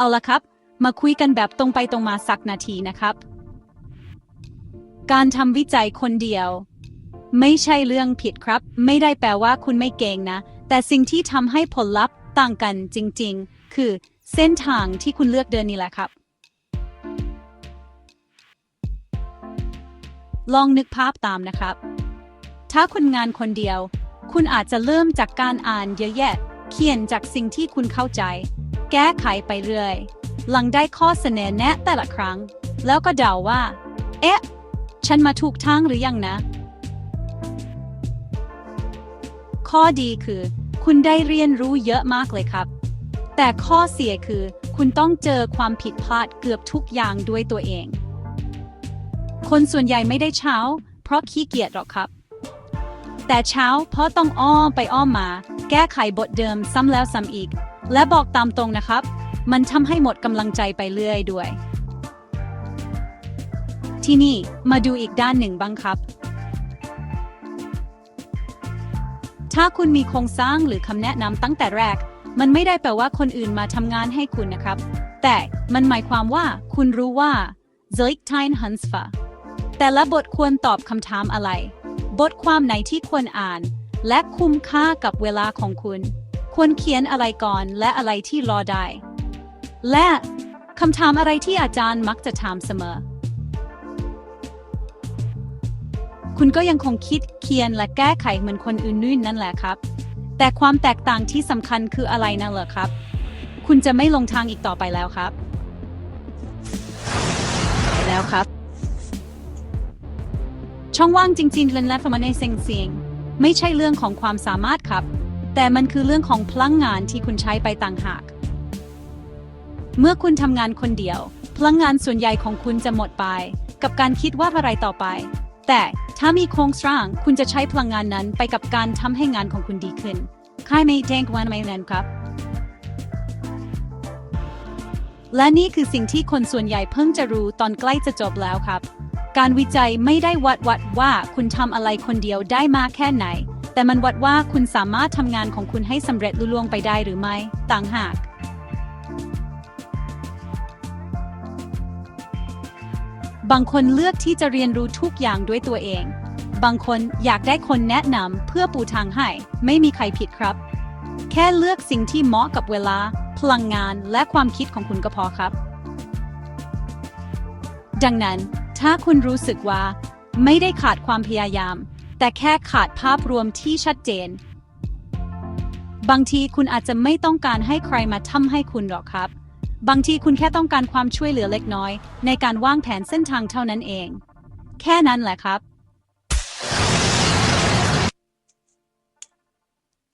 เอาละครับ มาคุยกันแบบตรงไปตรงมาสักนาทีนะครับ การทำวิจัยคนเดียว ไม่ใช่เรื่องผิดครับ ไม่ได้แปลว่าคุณไม่เก่งนะ แต่สิ่งที่ทำให้ผลลัพธ์ต่างกันจริง ๆ คือเส้นทางที่คุณเลือกเดินนี่แหละครับ ลองนึกภาพตามนะครับ ถ้าคุณงานคนเดียว คุณอาจจะเริ่มจากการอ่านเยอะแยะ เขียนจากสิ่งที่คุณเข้าใจ แก้ไขไปเรื่อย หลังได้ข้อเสนอแนะแต่ละครั้ง แล้วก็เดาว่า เอ๊ะ ฉันมาถูกทางหรือยังนะ ข้อดีคือ คุณได้เรียนรู้เยอะมากเลยครับ แต่ข้อเสียคือ คุณต้องเจอความผิดพลาดเกือบทุกอย่างด้วยตัวเอง คนส่วนใหญ่ไม่ได้เช้า เพราะขี้เกียจหรอกครับ แต่เช้าเพราะต้องอ้อมไปอ้อมมา แก้ไขบทเดิมซ้ำแล้วซ้ำอีก และบอกตามตรงนะครับ มันทำให้หมดกำลังใจไปเรื่อยด้วย ที่นี่มาดูอีกด้านหนึ่งบ้างครับ ถ้าคุณมีโครงสร้างหรือคำแนะนำตั้งแต่แรก มันไม่ได้แปลว่าคนอื่นมาทำงานให้คุณนะครับ แต่มันหมายความว่าคุณรู้ว่า z i l i k t i n h u n s f a แต่ละบทควรตอบคำถามอะไร บทความไหนที่ควรอ่าน และคุ้มค่ากับเวลาของคุณ ควรเขียนอะไรก่อนและอะไรที่รอได้ และคำถามอะไรที่อาจารย์มักจะถามเสมอ คุณก็ยังคงคิดเขียนและแก้ไขเหมือนคนอื่นๆนั่นแหละครับ แต่ความแตกต่างที่สำคัญคืออะไรนั่นเหรอครับ คุณจะไม่ลงทางอีกต่อไปแล้วครับ แล้วครับ ช่องว่างจริงๆและฟมันในเซ็งเสียงไม่ใช่เรื่องของความสามารถครับ แต่มันคือเรื่องของพลังงานที่คุณใช้ไปต่างหาก เมื่อคุณทำงานคนเดียว พลังงานส่วนใหญ่ของคุณจะหมดไป กับการคิดว่าอะไรต่อไป แต่ถ้ามีโครงสร้างคุณจะใช้พลังงานนั้นไปกับการทำให้งานของคุณดีขึ้นค่ายไม่แจ้งวันไม่นันครับ และนี่คือสิ่งที่คนส่วนใหญ่เพิ่งจะรู้ตอนใกล้จะจบแล้วครับ การวิจัยไม่ได้วัดวัดว่าคุณทำอะไรคนเดียวได้มากแค่ไหน แต่มันวัดว่าคุณสามารถทำงานของคุณให้สำเร็จลุล่วงไปได้หรือไม่ ต่างหาก บางคนเลือกที่จะเรียนรู้ทุกอย่างด้วยตัวเอง บางคนอยากได้คนแนะนำเพื่อปูทางให้ ไม่มีใครผิดครับ แค่เลือกสิ่งที่เหมาะกับเวลา พลังงานและความคิดของคุณก็พอครับ ดังนั้น ถ้าคุณรู้สึกว่า ไม่ได้ขาดความพยายาม แต่แค่ขาดภาพรวมที่ชัดเจน บางทีคุณอาจจะไม่ต้องการให้ใครมาทำให้คุณหรอกครับ บางทีคุณแค่ต้องการความช่วยเหลือเล็กน้อย ในการวางแผนเส้นทางเท่านั้นเอง แค่นั้นแหละครับ